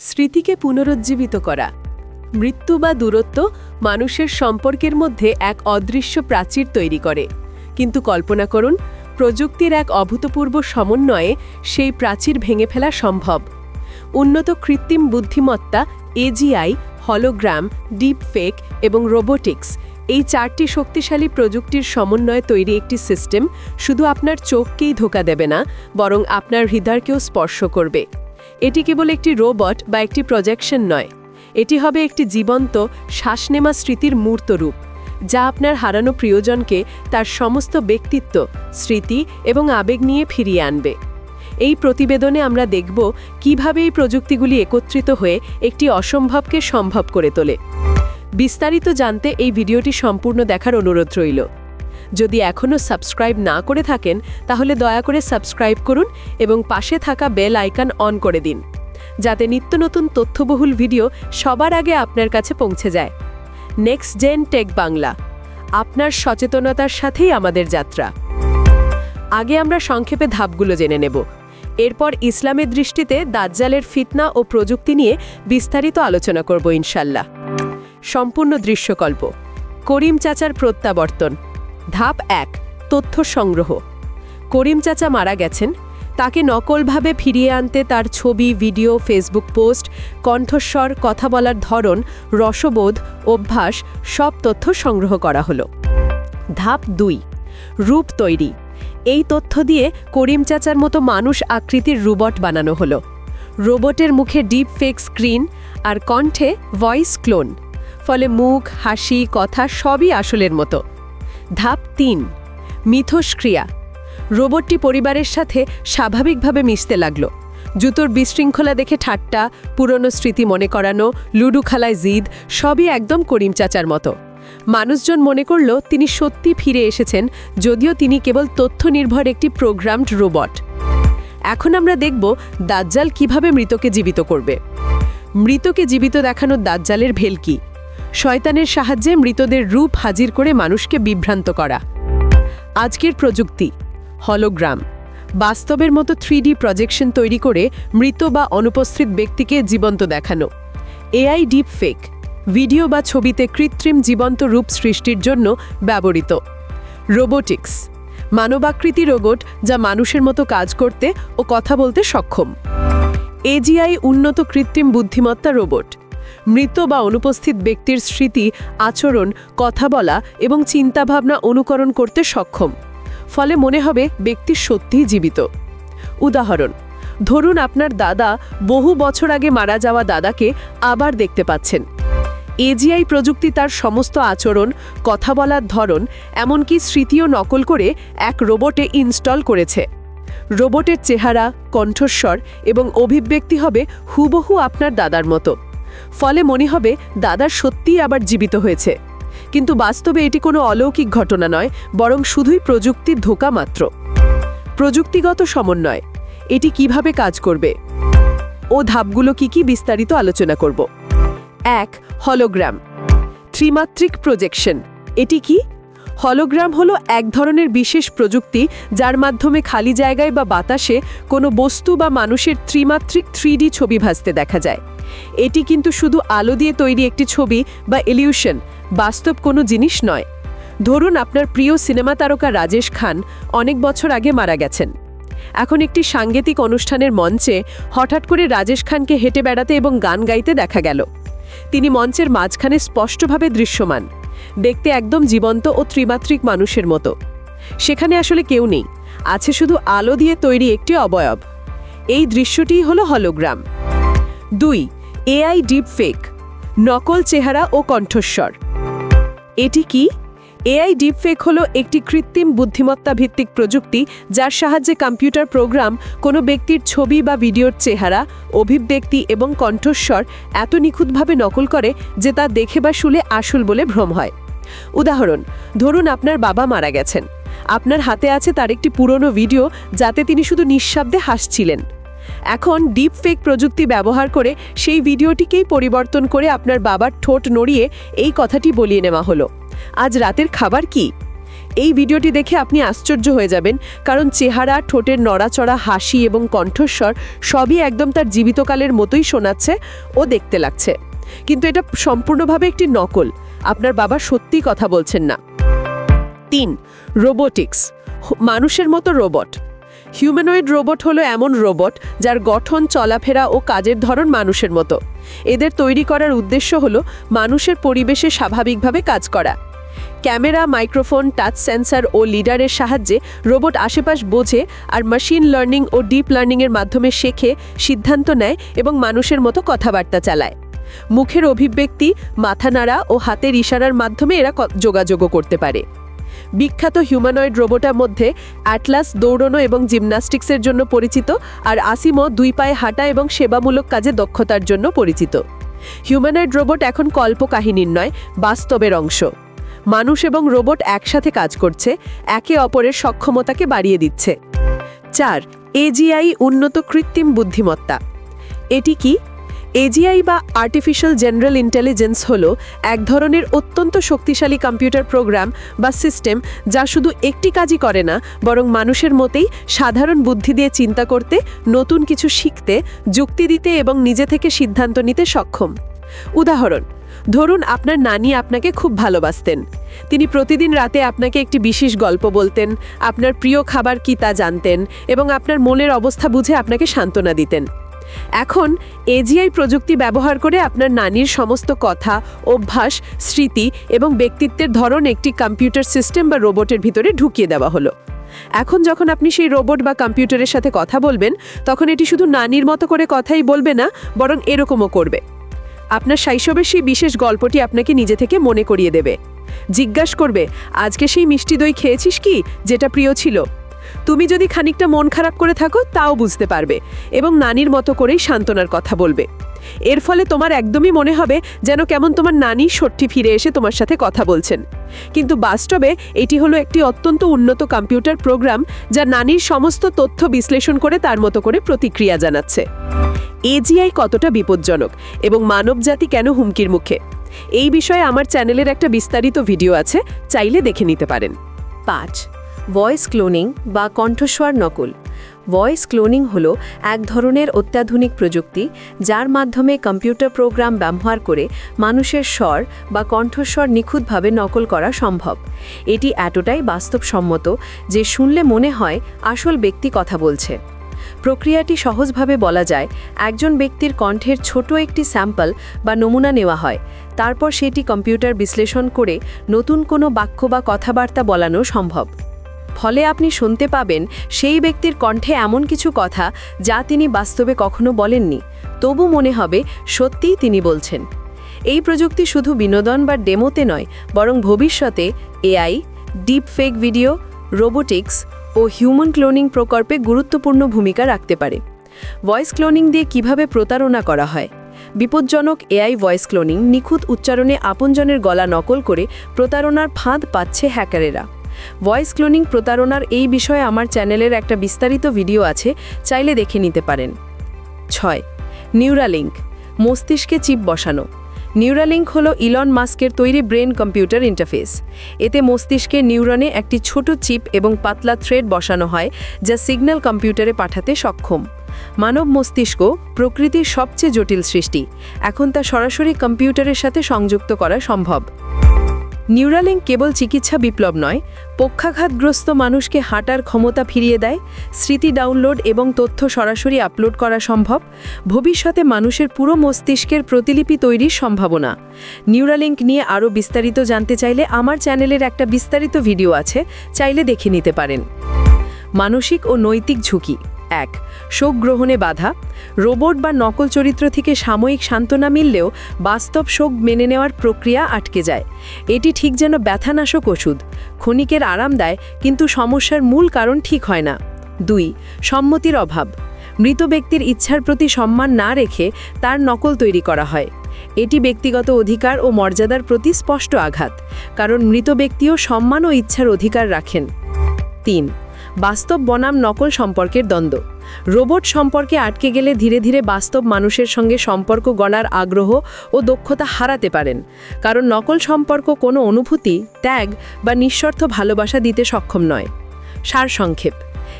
স্মৃতিকে পুনরুজ্জীবিত করা। মৃত্যু বা দূরত্ব মানুষের সম্পর্কের মধ্যে এক অদৃশ্য প্রাচীর তৈরি করে। কিন্তু কল্পনা করুন, প্রযুক্তির এক অভূতপূর্ব সমন্বয়ে সেই প্রাচীর ভেঙে ফেলা সম্ভব। উন্নত কৃত্রিম বুদ্ধিমত্তা এজিআই হলোগ্রাম, ডিপফেক এবং রোবোটিক্স এই চারটি শক্তিশালী প্রযুক্তির সমন্বয়ে তৈরি একটি সিস্টেম শুধু আপনার চোখকেই ধোকা দেবে না, বরং আপনার হৃদয়কেও স্পর্শ করবে। এটি কেবল একটি রোবট বা একটি প্রজেকশন নয়। এটি হবে একটি জীবন্ত, শ্বাসনেমা স্মৃতির মূর্ত রূপ, যা আপনার হারানো প্রিয়জনকে তার সমস্ত ব্যক্তিত্ব, স্মৃতি এবং আবেগ নিয়ে ফিরিয়ে আনবে। এই প্রতিবেদনে আমরা দেখব কীভাবে এই প্রযুক্তিগুলি একত্রিত হয়ে একটি অসম্ভবকে সম্ভব করে তোলে। বিস্তারিত জানতে এই ভিডিওটি সম্পূর্ণ দেখার অনুরোধ রইল। যদি এখনও সাবস্ক্রাইব না করে থাকেন, তাহলে দয়া করে সাবস্ক্রাইব করুন এবং পাশে থাকা বেল আইকন অন করে দিন, যাতে নিত্য নতুন তথ্যবহুল ভিডিও সবার আগে আপনার কাছে পৌঁছে যায়। নেক্সট জেন টেক বাংলা আপনার সচেতনতার সাথেই আমাদের যাত্রা। আগে আমরা সংক্ষেপে ধাপগুলো জেনে নেব। এরপর ইসলামের দৃষ্টিতে দাজ্জালের ফিতনা ও প্রযুক্তি নিয়ে বিস্তারিত আলোচনা করব ইনশাল্লাহ। সম্পূর্ণ দৃশ্যকল্প। করিম চাচার প্রত্যাবর্তন। ধাপ এক, তথ্য সংগ্রহ। করিম চাচা মারা গেছেন। তাকে নকলভাবে ফিরিয়ে আনতে তার ছবি, ভিডিও, ফেসবুক পোস্ট, কণ্ঠস্বর, কথা বলার ধরন, রসবোধ, অভ্যাস সব তথ্য সংগ্রহ করা হলো। ধাপ দুই, রূপ তৈরি। এই তথ্য দিয়ে করিম চাচার মতো মানুষ আকৃতির রোবট বানানো হলো। রোবটের মুখে ডিপ ফেক স্ক্রিন আর কণ্ঠে ভয়েস ক্লোন। ফলে মুখ, হাসি, কথা সবই আসলের মতো। ধাপ তিন, মিথস্ক্রিয়া। রোবটটি পরিবারের সাথে স্বাভাবিকভাবে মিশতে লাগল। জুতোর বিশৃঙ্খলা দেখে ঠাট্টা, পুরনো স্মৃতি মনে করানো, লুডু খেলায় জিদ, সবই একদম করিম চাচার মতো। মানুষজন মনে করল তিনি সত্যি ফিরে এসেছেন, যদিও তিনি কেবল তথ্য নির্ভর একটি প্রোগ্রামড রোবট। এখন আমরা দেখব দাজ্জাল কীভাবে মৃতকে জীবিত করবে। মৃতকে জীবিত দেখানোর দাজ্জালের ভেলকি। শয়তানের সাহায্যে মৃতদের রূপ হাজির করে মানুষকে বিভ্রান্ত করা। আজকের প্রযুক্তি, হলোগ্রাম, বাস্তবের মতো থ্রিডি প্রজেকশন তৈরি করে মৃত বা অনুপস্থিত ব্যক্তিকে জীবন্ত দেখানো। এআই ডিপ ফেক ভিডিও বা ছবিতে কৃত্রিম জীবন্ত রূপ সৃষ্টির জন্য ব্যবহৃত। রোবোটিক্স, মানবাকৃতি রোবট যা মানুষের মতো কাজ করতে ও কথা বলতে সক্ষম। এজিআই উন্নত কৃত্রিম বুদ্ধিমত্তা রোবট। মৃত বা অনুপস্থিত ব্যক্তির স্মৃতি, আচরণ, কথা বলা এবং চিন্তাভাবনা অনুকরণ করতে সক্ষম। ফলে মনে হবে ব্যক্তি সত্যিই জীবিত। উদাহরণ, ধরুন আপনার দাদা বহু বছর আগে মারা যাওয়া দাদাকে আবার দেখতে পাচ্ছেন। এজিআই প্রযুক্তি তার সমস্ত আচরণ, কথা বলার ধরন, এমনকি স্মৃতিও নকল করে এক রোবটে ইনস্টল করেছে। রোবটের চেহারা, কণ্ঠস্বর এবং অভিব্যক্তি হবে হুবহু আপনার দাদার মতো। ফলে মনে হবে দাদার সত্যিই আবার জীবিত হয়েছে। কিন্তু বাস্তবে এটি কোনো অলৌকিক ঘটনা নয়, বরং শুধুই প্রযুক্তির ধোকা মাত্র। প্রযুক্তিগত সমন্বয়, এটি কীভাবে কাজ করবে? ও ধাপগুলো কি কি বিস্তারিত আলোচনা করব? এক, হলোগ্রাম। ত্রিমাত্রিক প্রজেকশন, এটি কি? হলোগ্রাম হলো এক ধরনের বিশেষ প্রযুক্তি যার মাধ্যমে খালি জায়গায় বা বাতাসে কোনো বস্তু বা মানুষের ত্রিমাত্রিক থ্রিডি ছবি ভাসতে দেখা যায়। এটি কিন্তু শুধু আলো দিয়ে তৈরি একটি ছবি বা এলিউশন বাস্তব কোনো জিনিস নয়। ধরুন আপনার প্রিয় সিনেমা তারকা রাজেশ খান অনেক বছর আগে মারা গেছেন। এখন একটি সাংগীতিক অনুষ্ঠানের মঞ্চে হঠাৎ করে রাজেশ খানকে হেঁটে বেড়াতে এবং গান গাইতে দেখা গেল। তিনি মঞ্চের মাঝখানে স্পষ্টভাবে দৃশ্যমান। দেখতে একদম জীবন্ত ও ত্রিমাত্রিক মানুষের মতো। সেখানে আসলে কেউ নেই। আছে শুধু আলো দিয়ে তৈরি একটি অবয়ব। এই দৃশ্যটি হলো হলোগ্রাম। দুই, এআই ডিপ ফেক নকল চেহারা ও কণ্ঠস্বর। এটি কি? এআই ডিপফেক হলো একটি কৃত্রিম বুদ্ধিমত্তা ভিত্তিক প্রযুক্তি যার সাহায্যে কম্পিউটার প্রোগ্রাম, কোনো ব্যক্তির ছবি বা ভিডিওর চেহারা, অভিব্যক্তি এবং কণ্ঠস্বর এত নিখুঁতভাবে নকল করে যে তা দেখে বা শুলে আসল বলে ভ্রম হয়। উদাহরণ, ধরুন আপনার বাবা মারা গেছেন। আপনার হাতে আছে তার একটি পুরনো ভিডিও যাতে তিনি শুধু নিঃশব্দে হাসছিলেন। এখন ডিপ ফেক প্রযুক্তি ব্যবহার করে সেই ভিডিওটিকেই পরিবর্তন করে আপনার বাবার ঠোঁট নড়িয়ে এই কথাটি বলিয়ে নেওয়া হলো। আজ রাতের খাবার কি? এই ভিডিওটি দেখে আপনি আশ্চর্য হয়ে যাবেন, কারণ চেহারা, ঠোঁটের নড়াচড়া, হাসি এবং কণ্ঠস্বর সবই একদম তার জীবিতকালের মতোই শোনাচ্ছে ও দেখতে লাগছে। কিন্তু এটা সম্পূর্ণভাবে একটি নকল। আপনার বাবা সত্যিই কথা বলছেন না। তিন, রোবোটিক্স। মানুষের মতো রোবট। হিউম্যানয়েড রোবট হলো এমন রোবট যার গঠন, চলাফেরা ও কাজের ধরন মানুষের মতো। এদের তৈরি করার উদ্দেশ্য হলো মানুষের পরিবেশে স্বাভাবিকভাবে কাজ করা। ক্যামেরা, মাইক্রোফোন, টাচ সেন্সার ও লিডারের সাহায্যে রোবট আশেপাশ বোঝে আর মেশিন লার্নিং ও ডিপ লার্নিংয়ের মাধ্যমে শেখে, সিদ্ধান্ত নেয় এবং মানুষের মতো কথাবার্তা চালায়। মুখের অভিব্যক্তি, মাথা নাড়া ও হাতের ইশারার মাধ্যমে এরা যোগাযোগও করতে পারে। বিখ্যাত হিউম্যানয়েড রোবটের মধ্যে অ্যাটলাস দৌড়নো এবং জিমন্যাস্টিক্সের জন্য পরিচিত আর আসিমো দুই পায়ে হাঁটা এবং সেবামূলক কাজে দক্ষতার জন্য পরিচিত। হিউম্যানয়েড রোবট এখন কল্প কল্পকাহিনীর নয়, বাস্তবের অংশ। মানুষ এবং রোবট একসাথে কাজ করছে, একে অপরের সক্ষমতাকে বাড়িয়ে দিচ্ছে। চার এজিআই উন্নত কৃত্রিম বুদ্ধিমত্তা। এটি কি? এজিআই বা আর্টিফিশিয়াল জেনারেল ইন্টেলিজেন্স হল এক ধরনের অত্যন্ত শক্তিশালী কম্পিউটার প্রোগ্রাম বা সিস্টেম যা শুধু একটি কাজই করে না, বরং মানুষের মতেই সাধারণ বুদ্ধি দিয়ে চিন্তা করতে, নতুন কিছু শিখতে, যুক্তি দিতে এবং নিজে থেকে সিদ্ধান্ত নিতে সক্ষম। উদাহরণ ধরুন আপনার নানি আপনাকে খুব ভালোবাসতেন। তিনি প্রতিদিন রাতে আপনাকে একটি বিশেষ গল্প বলতেন, আপনার প্রিয় খাবার কী তা জানতেন এবং আপনার মনের অবস্থা বুঝে আপনাকে সান্ত্বনা দিতেন। এখন এজিআই প্রযুক্তি ব্যবহার করে আপনার নানির সমস্ত কথা, অভ্যাস, স্মৃতি এবং ব্যক্তিত্বের ধরন একটি কম্পিউটার সিস্টেম বা রোবটের ভিতরে ঢুকিয়ে দেওয়া হলো। এখন যখন আপনি সেই রোবট বা কম্পিউটারের সাথে কথা বলবেন, তখন এটি শুধু নানির মতো করে কথাই বলবে না, বরং এরকমও করবে। আপনার শৈশবের সেই বিশেষ গল্পটি আপনাকে নিজে থেকে মনে করিয়ে দেবে। জিজ্ঞাসা করবে, আজকে সেই মিষ্টি দই খেয়েছিস কি, যেটা প্রিয় ছিল? তুমি যদি খানিকটা মন খারাপ করে থাকো, তাও বুঝতে পারবে এবং নানির মতো করেই সান্ত্বনার কথা বলবে। এর ফলে তোমার একদমই মনে হবে যেন কেমন তোমার নানি সত্যি ফিরে এসে তোমার সাথে কথা বলছেন। কিন্তু বাস্তবে এটি হলো একটি অত্যন্ত উন্নত কম্পিউটার প্রোগ্রাম যা নানির সমস্ত তথ্য বিশ্লেষণ করে তার মতো করে প্রতিক্রিয়া জানাচ্ছে। এজিআই কতটা বিপজ্জনক এবং মানবজাতি কেন হুমকির মুখে? এই বিষয়ে আমার চ্যানেলের একটা বিস্তারিত ভিডিও আছে, চাইলে দেখে নিতে পারেন। পাঁচ, ভয়েস ক্লোনিং বা কণ্ঠস্বর নকল। ভয়েস ক্লোনিং হল এক ধরনের অত্যাধুনিক প্রযুক্তি যার মাধ্যমে কম্পিউটার প্রোগ্রাম ব্যবহার করে মানুষের স্বর বা কণ্ঠস্বর নিখুঁতভাবে নকল করা সম্ভব। এটি এতটাই বাস্তবসম্মত যে শুনলে মনে হয় আসল ব্যক্তি কথা বলছে। প্রক্রিয়াটি সহজভাবে বলা যায়, একজন ব্যক্তির কণ্ঠের ছোট একটি স্যাম্পল বা নমুনা নেওয়া হয়। তারপর সেটি কম্পিউটার বিশ্লেষণ করে নতুন কোনো বাক্য বা কথাবার্তা বলানো সম্ভব। ফলে আপনি শুনতে পাবেন সেই ব্যক্তির কণ্ঠে এমন কিছু কথা যা তিনি বাস্তবে কখনো বলেননি। তবু মনে হবে, সত্যিই তিনি বলছেন। এই প্রযুক্তি শুধু বিনোদন বা ডেমোতে নয়, বরং ভবিষ্যতে AI deep fake video, robotics ও হিউম্যান ক্লোনিং প্রকল্পে গুরুত্বপূর্ণ ভূমিকা রাখতে পারে। ভয়েস ক্লোনিং দিয়ে কীভাবে প্রতারণা করা হয়? বিপজ্জনক এআই ভয়েস ক্লোনিং নিখুঁত উচ্চারণে আপনজনের গলা নকল করে প্রতারণার ফাঁদ পাচ্ছে হ্যাকারেরা। ভয়েস ক্লোনিং প্রতারণার এই বিষয়ে আমার চ্যানেলের একটা বিস্তারিত ভিডিও আছে, চাইলে দেখে নিতে পারেন। ছয় নিউরালিঙ্ক মস্তিষ্কে চিপ বসানো। নিউরালিঙ্ক হল ইলন মাস্কের তৈরি ব্রেন কম্পিউটার ইন্টারফেস এতে মস্তিষ্কের নিউরনে একটি ছোট চিপ এবং পাতলা থ্রেড বসানো হয়, যা সিগন্যাল কম্পিউটারে পাঠাতে সক্ষম। মানব মস্তিষ্ক প্রকৃতির সবচেয়ে জটিল সৃষ্টি। এখন তা সরাসরি কম্পিউটারের সাথে সংযুক্ত করা সম্ভব। নিউরালিঙ্ক কেবল চিকিৎসা বিপ্লব নয়, পক্ষাঘাতগ্রস্ত মানুষকে হাঁটার ক্ষমতা ফিরিয়ে দেয়, স্মৃতি ডাউনলোড এবং তথ্য সরাসরি আপলোড করা সম্ভব, ভবিষ্যতে মানুষের পুরো মস্তিষ্কের প্রতিলিপি তৈরির সম্ভাবনা। নিউরালিঙ্ক নিয়ে আরও বিস্তারিত জানতে চাইলে আমার চ্যানেলের একটা বিস্তারিত ভিডিও আছে, চাইলে দেখে নিতে পারেন। মানসিক ও নৈতিক ঝুঁকি। এক শোক গ্রহণে বাধা, রোবট বা নকল চরিত্র থেকে সাময়িক সান্ত্বনা মিললেও বাস্তব শোক মেনে নেওয়ার প্রক্রিয়া আটকে যায়। এটি ঠিক যেন ব্যথানাশক ওষুধ। ক্ষণিকের আরাম দেয়, কিন্তু সমস্যার মূল কারণ ঠিক হয় না। দুই, সম্মতির অভাব। মৃত ব্যক্তির ইচ্ছার প্রতি সম্মান না রেখে তার নকল তৈরি করা হয়। এটি ব্যক্তিগত অধিকার ও মর্যাদার প্রতি স্পষ্ট আঘাত, কারণ মৃত ব্যক্তিও সম্মান ও ইচ্ছার অধিকার রাখেন। তিন বাস্তব বনাম নকল সম্পর্কের দ্বন্দ্ব। রোবট সম্পর্কে আটকে গেলে ধীরে ধীরে বাস্তব মানুষের সঙ্গে সম্পর্ক গড়ার আগ্রহ ও দক্ষতা হারাতে পারেন। কারণ নকল সম্পর্ক কোনো অনুভূতি, ত্যাগ বা নিঃস্বার্থ ভালোবাসা দিতে সক্ষম নয়। সারসংক্ষেপ।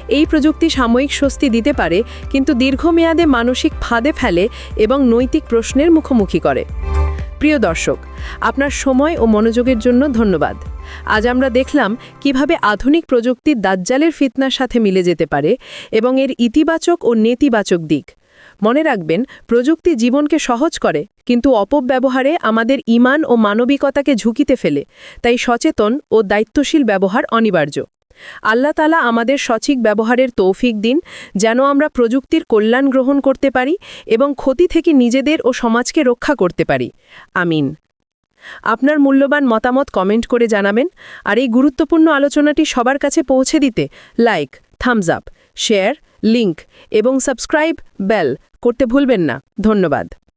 এই প্রযুক্তি সাময়িক স্বস্তি দিতে পারে, কিন্তু দীর্ঘমেয়াদে মানসিক ফাঁদে ফেলে এবং নৈতিক প্রশ্নের মুখোমুখি করে। প্রিয় দর্শক, আপনার সময় ও মনোযোগের জন্য ধন্যবাদ। আজ আমরা দেখলাম কীভাবে আধুনিক প্রযুক্তি দাজ্জালের ফিতনার সাথে মিলে যেতে পারে এবং এর ইতিবাচক ও নেতিবাচক দিক। মনে রাখবেন, প্রযুক্তি জীবনকে সহজ করে, কিন্তু অপব্যবহারে আমাদের ইমান ও মানবিকতাকে ঝুঁকিতে ফেলে, তাই সচেতন ও দায়িত্বশীল ব্যবহার অনিবার্য। আল্লাহ তালা আমাদের সঠিক ব্যবহারের তৌফিক দিন, যেন আমরা প্রযুক্তির কল্যাণ গ্রহণ করতে পারি এবং ক্ষতি থেকে নিজেদের ও সমাজকে রক্ষা করতে পারি। আমিন। আপনার মূল্যবান মতামত কমেন্ট করে জানাবেন, আর এই গুরুত্বপূর্ণ আলোচনাটি সবার কাছে পৌঁছে দিতে like, thumbs up, share, link এবং সাবস্ক্রাইব, বেল করতে ভুলবেন না। ধন্যবাদ।